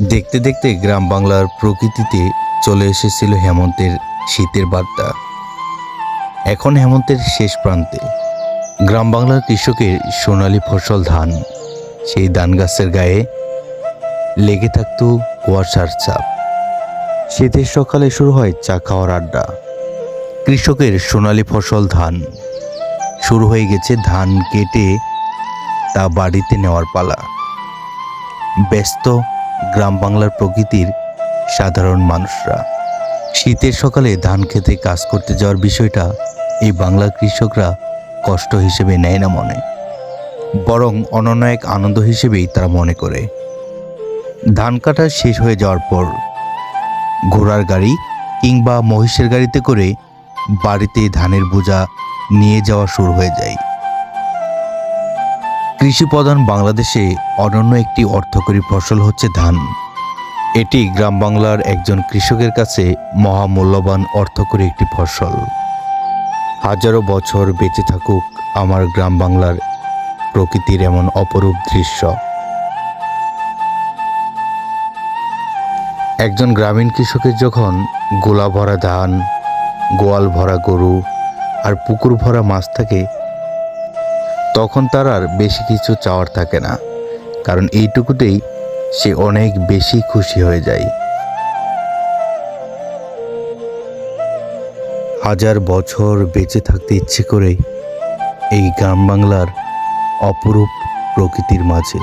দেখতে দেখতে গ্রাম বাংলার প্রকৃতিতে চলে এসেছিল হেমন্তের শীতের বার্তা। এখন হেমন্তের শেষ প্রান্তে। গ্রাম বাংলার কৃষকের সোনালী ফসল ধান, সেই ধান গাছের গায়ে লেগে থাকতো কুয়াশার চাপ শীতের সকালে শুরু হয় চা খাওয়ার আড্ডা। কৃষকের সোনালী ফসল ধান, শুরু হয়ে গেছে ধান কেটে তা বাড়িতে নেওয়ার পালা। ব্যস্ত গ্রাম বাংলার প্রকৃতির সাধারণ মানুষরা। শীতের সকালে ধান খেতে কাজ করতে যাওয়ার বিষয়টা এই বাংলার কৃষকরা কষ্ট হিসেবে নেয় না মনে। বরং অনন্য এক আনন্দ হিসেবেই তারা মনে করে। ধান কাটা শেষ হয়ে যাওয়ার পর ঘোড়ার গাড়ি কিংবা মহিষের গাড়িতে করে বাড়িতে ধানের বোঝা নিয়ে যাওয়া শুরু হয়ে যায়। কৃষি প্রধান বাংলাদেশে অনন্য একটি অর্থকরী ফসল হচ্ছে ধান। এটি গ্রাম বাংলার একজন কৃষকের কাছে মহামূল্যবান অর্থকরী একটি ফসল। হাজারো বছর বেঁচে থাকুক আমার গ্রাম বাংলার প্রকৃতির এমন অপরূপ দৃশ্য। একজন গ্রামীণ কৃষকের যখন গোলা ভরা ধান, গোয়াল ভরা গরু আর পুকুর ভরা মাছ থাকে তখন তার আর বেশি কিছু চাওয়ার থাকে না, কারণ এইটুকুতেই সে অনেক বেশি খুশি হয়ে যায়। হাজার বছর বেঁচে থাকতে ইচ্ছে করে এই গ্রাম বাংলার অপরূপ প্রকৃতির মাঝে